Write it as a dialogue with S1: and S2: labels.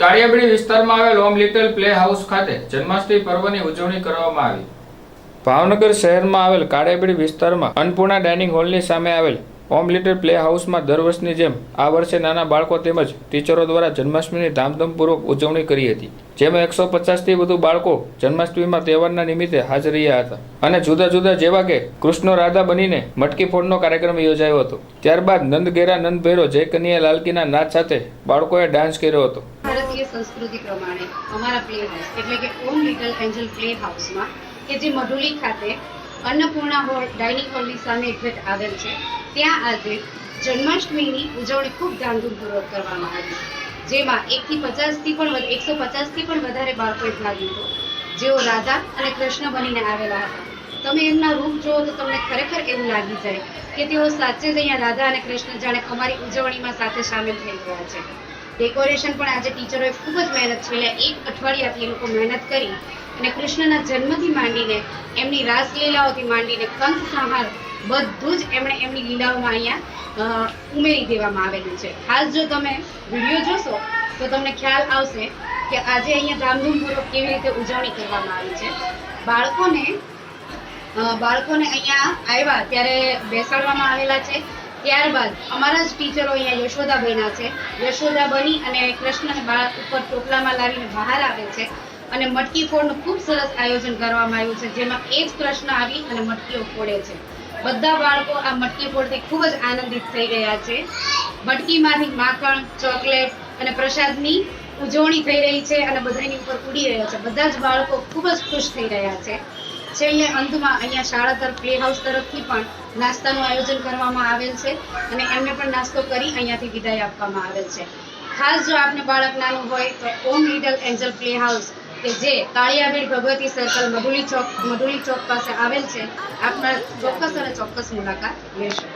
S1: કાળિયાબીડી વિસ્તારમાં આવેલ home little play house ખાતે જન્માષ્ટમી પર્વની ઉજવણી કરવામાં આવી. ભાવનગર શહેરમાં આવેલ કાળિયાબીડી વિસ્તારમાં અન્નપૂર્ણા ડાઇનિંગ હોલની સામે આવેલ હોમ લિટલ પ્લે હાઉસમાં દર વર્ષની જેમ આ વર્ષે નાના બાળકો તેમજ ટીચરો દ્વારા જન્માષ્ટમીની ધામધૂમપૂર્વક ઉજવણી કરી હતી, જેમાં એકસો પચાસથી વધુ બાળકો જન્માષ્ટમીમાં તહેવારના નિમિત્તે હાજર રહ્યા હતા. અને જુદા જુદા જેવા કે કૃષ્ણ રાધા બનીને મટકી ફોડનો કાર્યક્રમ યોજાયો હતો. ત્યારબાદ નંદ ઘેરા નંદ જય કનિયા લાલકીના નાચ સાથે બાળકોએ ડાન્સ કર્યો હતો.
S2: ભારતીય સંસ્કૃતિ પ્રમાણે અમારા પ્લે હાઉસ એટલે કે ઓમ લિટલ એન્જલ પ્લે હાઉસમાં કે જે મઢુલી ખાતે અન્નપૂર્ણા હોલ ડાઇનિંગ હોલની સામે એક્ઝેક્ટ આવેલ છે, ત્યાં આજે જન્માષ્ટમીની ઉજવણી ખૂબ ધામધૂમપૂર્વક કરવામાં આવી. જેમાં એકથી પચાસથી પણ એકસો પચાસથી પણ વધારે બાળકોએ ભાગ લીધો. જેઓ રાધા અને કૃષ્ણ બનીને આવેલા હતા. તમે એમના રૂપ જુઓ તો તમને ખરેખર એવું લાગી જાય કે તેઓ સાચે જ અહીંયા રાધા અને કૃષ્ણ જાણે અમારી ઉજવણીમાં સાથે સામેલ થઈ ગયા છે. ડેકોરેશન પણ આજે ટીચરોએ ખૂબ જ મહેનત છેલ્લા એક અઠવાડિયાથી એ લોકો મહેનત કરી અને કૃષ્ણના જન્મથી માંડીને એમની રાસલીલાઓથી માંડીને કંસ સંહાર બધું જ એમણે એમની લીલાઓમાં અહીંયા ઉમેરી દેવામાં આવેલું છે. ખાસ જો તમે વીડિયો જોશો, તો તમને ખ્યાલ આવશે કે આજે અહીંયા ધામધૂમપૂર્વક કેવી રીતે ઉજવણી કરવામાં આવી છે. બાળકોને બાળકોને અહીંયા આવ્યા ત્યારે બેસાડવામાં આવેલા છે. ત્યારબાદ અમારા જ ટીચરો અહીંયા યશોદા બન્યા છે. યશોદા બની અને કૃષ્ણને બાળક ઉપર ટોપલામાં લાવીને બહાર આવે છે અને મટકી ફોડનું ખૂબ સરસ આયોજન કરવામાં આવ્યું છે, જેમાં એ જ કૃષ્ણ આવી અને મટકીઓ ફોડે છે. બધા બાળકો આ મટકી ફોડથી ખૂબ જ આનંદિત થઈ ગયા છે. મટકીમાંથી માખણ, ચોકલેટ અને પ્રસાદની ઉજવણી થઈ રહી છે અને બધાની ઉપર ઉડી રહ્યા છે. બધા જ બાળકો ખૂબ જ ખુશ થઈ રહ્યા છે. છેલ્લે અંતમાં અહીંયા શાળા તરફ પ્લે હાઉસ તરફથી પણ નાસ્તાનું આયોજન કરવામાં આવેલ છે અને એમને પણ નાસ્તો કરી અહીંયાથી વિદાય આપવામાં આવેલ છે. ખાસ જો આપને બાળક નાનું હોય તો Om little angel play house કે જે કાળિયાબીડ ભગવતી સર્કલ મધુલી ચોક મધુલી ચોક પાસે આવેલ છે. આપના ચોક્કસ અને ચોક્કસ મુલાકાત લેશો.